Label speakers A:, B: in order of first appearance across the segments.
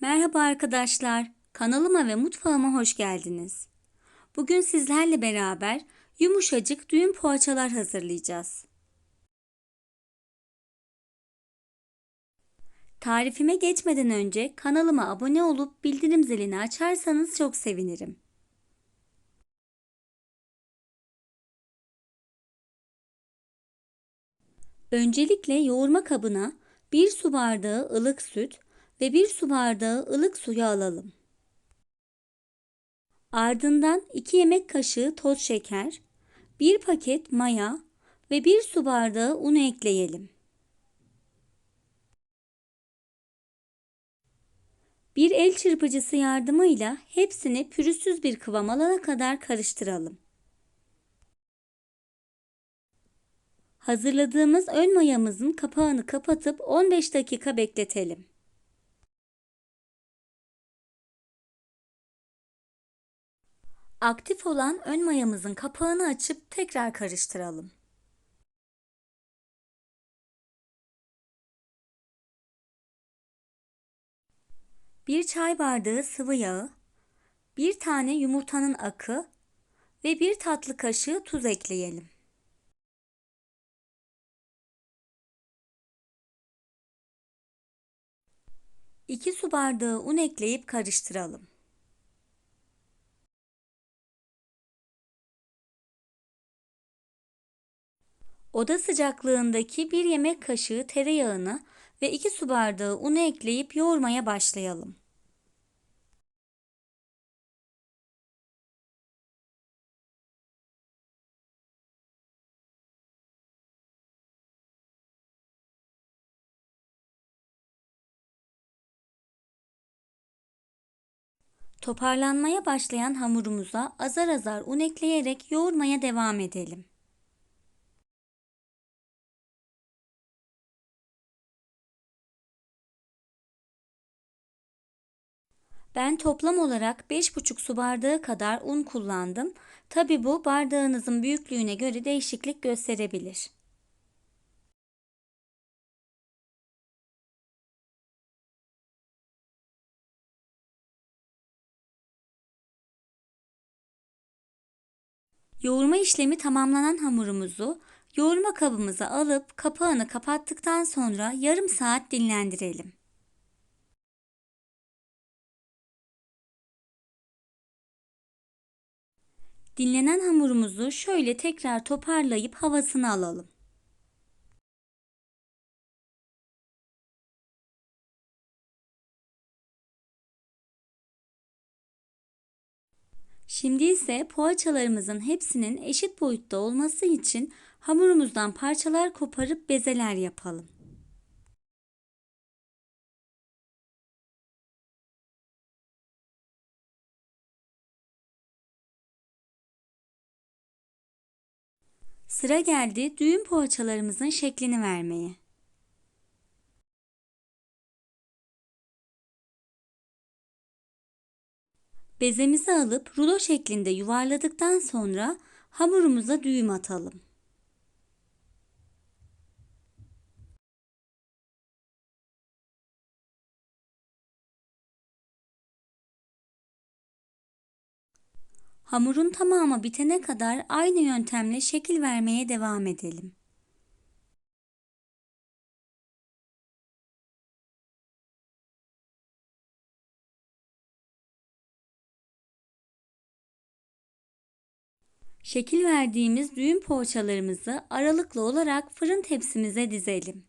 A: Merhaba arkadaşlar, kanalıma ve mutfağıma hoş geldiniz. Bugün sizlerle beraber yumuşacık düğün poğaçalar hazırlayacağız. Tarifime geçmeden önce kanalıma abone olup bildirim zilini açarsanız çok sevinirim. Öncelikle yoğurma kabına 1 su bardağı ılık süt ve 1 su bardağı ılık suyu alalım. Ardından 2 yemek kaşığı toz şeker, 1 paket maya ve 1 su bardağı un ekleyelim. Bir el çırpıcısı yardımıyla hepsini pürüzsüz bir kıvam alana kadar karıştıralım. Hazırladığımız ön mayamızın kapağını kapatıp 15 dakika bekletelim. Aktif olan ön mayamızın kapağını açıp tekrar karıştıralım. Bir çay bardağı sıvı yağı, bir tane yumurtanın akı ve bir tatlı kaşığı tuz ekleyelim. İki su bardağı un ekleyip karıştıralım. Oda sıcaklığındaki bir yemek kaşığı tereyağını ve 2 su bardağı unu ekleyip yoğurmaya başlayalım. Toparlanmaya başlayan hamurumuza azar azar un ekleyerek yoğurmaya devam edelim. Ben toplam olarak 5,5 su bardağı kadar un kullandım. Tabi bu bardağınızın büyüklüğüne göre değişiklik gösterebilir. Yoğurma işlemi tamamlanan hamurumuzu yoğurma kabımıza alıp kapağını kapattıktan sonra yarım saat dinlendirelim. Dinlenen hamurumuzu şöyle tekrar toparlayıp havasını alalım. Şimdi ise poğaçalarımızın hepsinin eşit boyutta olması için hamurumuzdan parçalar koparıp bezeler yapalım. Sıra geldi düğün poğaçalarımızın şeklini vermeye. Bezemizi alıp rulo şeklinde yuvarladıktan sonra hamurumuza düğüm atalım. Hamurun tamamı bitene kadar aynı yöntemle şekil vermeye devam edelim. Şekil verdiğimiz düğün poğaçalarımızı aralıklı olarak fırın tepsimize dizelim.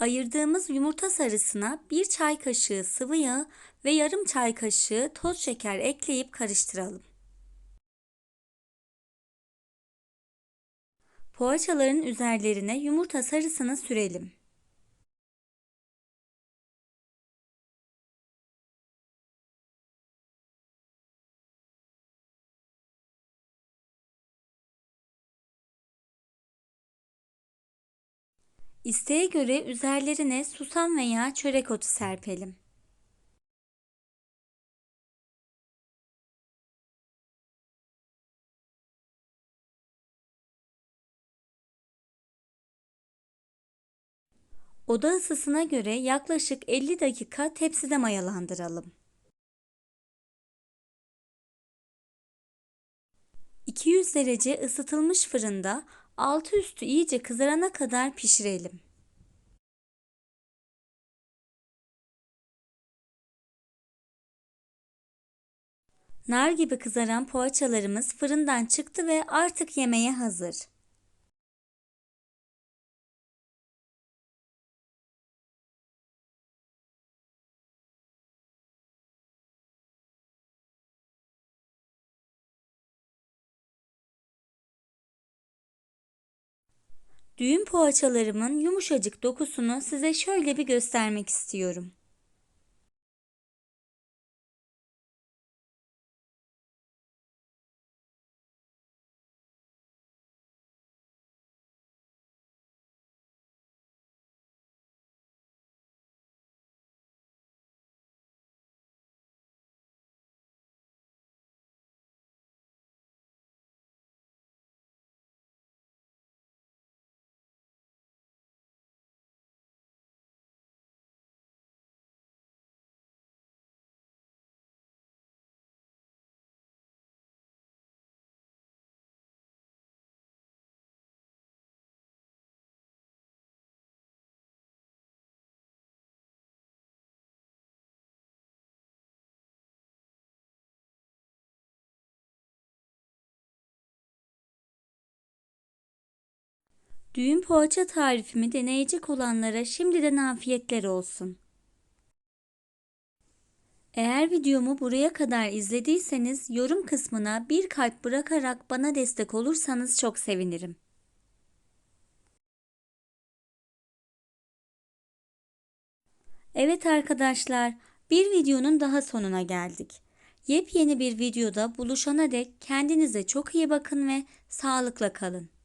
A: Ayırdığımız yumurta sarısına bir çay kaşığı sıvı yağ ve yarım çay kaşığı toz şeker ekleyip karıştıralım. Poğaçaların üzerlerine yumurta sarısını sürelim. İsteğe göre üzerlerine susam veya çörek otu serpelim. Oda ısısına göre yaklaşık 50 dakika tepside mayalandıralım. 200 derece ısıtılmış fırında altı üstü iyice kızarana kadar pişirelim. Nar gibi kızaran poğaçalarımız fırından çıktı ve artık yemeğe hazır. Düğün poğaçalarımın yumuşacık dokusunu size şöyle bir göstermek istiyorum. Düğün poğaça tarifimi deneyecek olanlara şimdiden afiyetler olsun. Eğer videomu buraya kadar izlediyseniz yorum kısmına bir kalp bırakarak bana destek olursanız çok sevinirim. Evet arkadaşlar, bir videonun daha sonuna geldik. Yepyeni bir videoda buluşana dek kendinize çok iyi bakın ve sağlıkla kalın.